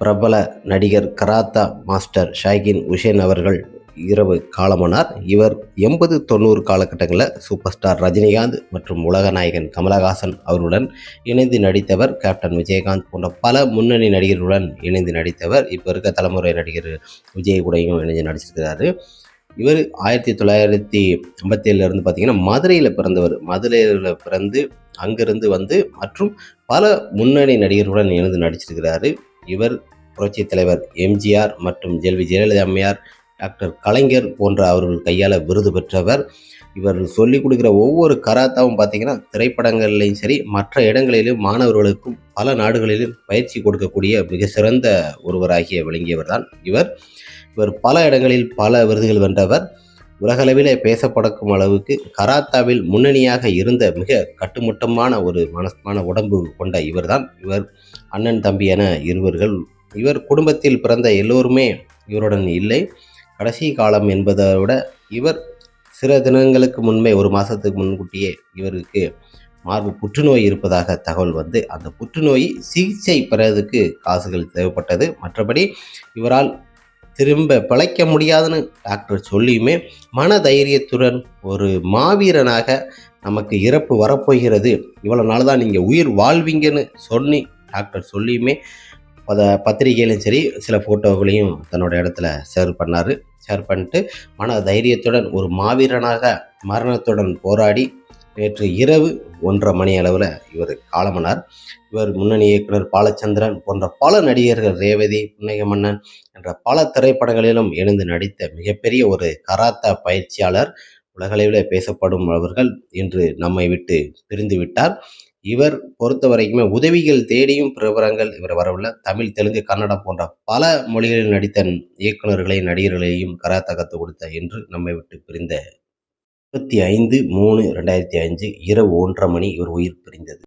பிரபல நடிகர் karate master Shaheen Usain அவர்கள் இரவு காலமானார். இவர் எண்பது தொண்ணூறு காலகட்டங்களில் சூப்பர் ஸ்டார் ரஜினிகாந்த் மற்றும் உலக நாயகன் கமலஹாசன் அவருடன் இணைந்து நடித்தவர் கேப்டன் விஜயகாந்த் போன்ற பல முன்னணி நடிகர்களுடன் இணைந்து நடித்தவர் இப்போ இருக்க தலைமுறை நடிகர் விஜய் கூடயும் இணைந்து நடிச்சிருக்கிறாரு. இவர் ஆயிரத்தி தொள்ளாயிரத்தி ஐம்பத்தேழுலேருந்து பார்த்திங்கன்னா மதுரையில் பிறந்தவர். மதுரையில் பிறந்து அங்கிருந்து வந்து மற்றும் பல முன்னணி நடிகர்களுடன் இணைந்து நடிச்சிருக்கிறாரு. இவர் புரட்சி தலைவர் எம்ஜிஆர் மற்றும் ஜெல்வி ஜெயலலிதா அம்மையார் டாக்டர் கலைஞர் போன்ற அவர்கள் கையால் விருது பெற்றவர். இவர் சொல்லிக் கொடுக்குற ஒவ்வொரு கராத்தாவும் பார்த்திங்கன்னா திரைப்படங்கள்லையும் சரி மற்ற இடங்களிலும் மாணவர்களுக்கும் பல நாடுகளிலும் பயிற்சி கொடுக்கக்கூடிய மிக சிறந்த ஒருவராகிய விளங்கியவர் தான் இவர். இவர் பல இடங்களில் பல விருதுகள் வென்றவர். உலகளவில் பேசப்படக்கும் அளவுக்கு கராத்தாவில் முன்னணியாக இருந்த மிக கட்டுமட்டமான ஒரு மனமான உடம்பு கொண்ட இவர்தான். இவர் அண்ணன் தம்பி என இருவர்கள். இவர் குடும்பத்தில் பிறந்த எல்லோருமே இவருடன் இல்லை. கடைசி காலம் என்பதை விட இவர் சில தினங்களுக்கு முன்பே ஒரு மாதத்துக்கு முன்கூட்டியே இவருக்கு மார்பு புற்றுநோய் இருப்பதாக தகவல் வந்து அந்த புற்றுநோய் சிகிச்சை பெறதுக்கு காசுகள் தேவைப்பட்டது. மற்றபடி இவரால் திரும்ப பிழைக்க முடியாதுன்னு டாக்டர் சொல்லியுமே மன தைரியத்துடன் ஒரு மாவீரனாக நமக்கு இறப்பு வரப்போகிறது. இவ்வளோ நாள் தான் நீங்கள் உயிர் வாழ்வீங்கன்னு சொல்லி டாக்டர் சொல்லியுமே பத பத்திரிகையிலும் சரி சில ஃபோட்டோகளையும் தன்னோட இடத்துல ஷேர் பண்ணார். ஷேர் பண்ணிட்டு மன தைரியத்துடன் ஒரு மாவீரனாக மரணத்துடன் போராடி நேற்று இரவு ஒன்றரை மணி அளவில் இவர் காலமானார். இவர் முன்னணி இயக்குனர் பாலச்சந்திரன் போன்ற பல நடிகர்கள் ரேவதி புன்னக மன்னன் என்ற பல திரைப்படங்களிலும் இணைந்து நடித்த மிகப்பெரிய ஒரு கராத்தா பயிற்சியாளர் உலகளவில் பேசப்படும் அவர்கள் இன்று நம்மை விட்டு பிரிந்து விட்டார். இவர் பொறுத்த வரைக்குமே உதவிகள் தேடியும் பிரபலங்கள் இவர் வரவுள்ள தமிழ் தெலுங்கு கன்னடம் போன்ற பல மொழிகளில் நடித்த இயக்குநர்களையும் நடிகர்களையும் கராத்தா கற்றுக் கொடுத்த என்று நம்மை விட்டு பிரிந்த இருபத்தி ஐந்து மூணு ரெண்டாயிரத்தி அஞ்சு இரவு ஒன்றரை மணி இவர் உயிர் பிரிந்தது.